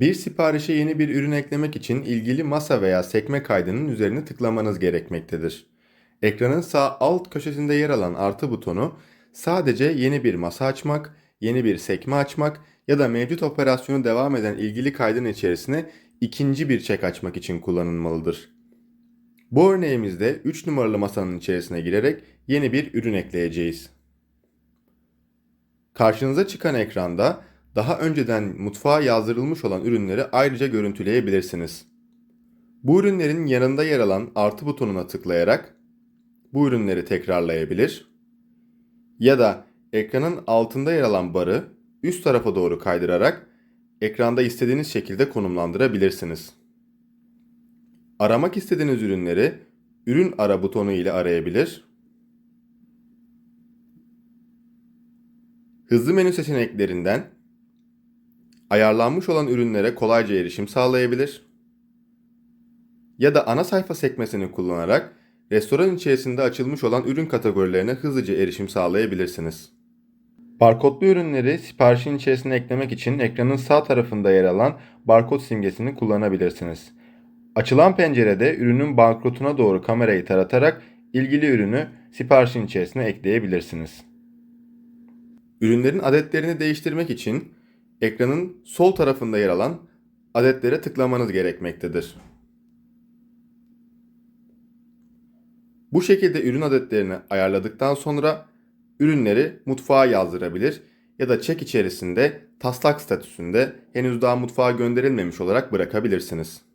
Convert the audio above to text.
Bir siparişe yeni bir ürün eklemek için ilgili masa veya sekme kaydının üzerine tıklamanız gerekmektedir. Ekranın sağ alt köşesinde yer alan artı butonu sadece yeni bir masa açmak, yeni bir sekme açmak ya da mevcut operasyonu devam eden ilgili kaydın içerisine ikinci bir çek açmak için kullanılmalıdır. Bu örneğimizde 3 numaralı masanın içerisine girerek yeni bir ürün ekleyeceğiz. Karşınıza çıkan ekranda daha önceden mutfağa yazdırılmış olan ürünleri ayrıca görüntüleyebilirsiniz. Bu ürünlerin yanında yer alan artı butonuna tıklayarak bu ürünleri tekrarlayabilir ya da ekranın altında yer alan barı üst tarafa doğru kaydırarak ekranda istediğiniz şekilde konumlandırabilirsiniz. Aramak istediğiniz ürünleri ürün ara butonu ile arayabilir. Hızlı menü seçeneklerinden ayarlanmış olan ürünlere kolayca erişim sağlayabilir. Ya da ana sayfa sekmesini kullanarak restoran içerisinde açılmış olan ürün kategorilerine hızlıca erişim sağlayabilirsiniz. Barkodlu ürünleri siparişin içerisine eklemek için ekranın sağ tarafında yer alan barkod simgesini kullanabilirsiniz. Açılan pencerede ürünün barkoduna doğru kamerayı taratarak ilgili ürünü siparişin içerisine ekleyebilirsiniz. Ürünlerin adetlerini değiştirmek için ekranın sol tarafında yer alan adetlere tıklamanız gerekmektedir. Bu şekilde ürün adetlerini ayarladıktan sonra ürünleri mutfağa yazdırabilir ya da çek içerisinde taslak statüsünde henüz daha mutfağa gönderilmemiş olarak bırakabilirsiniz.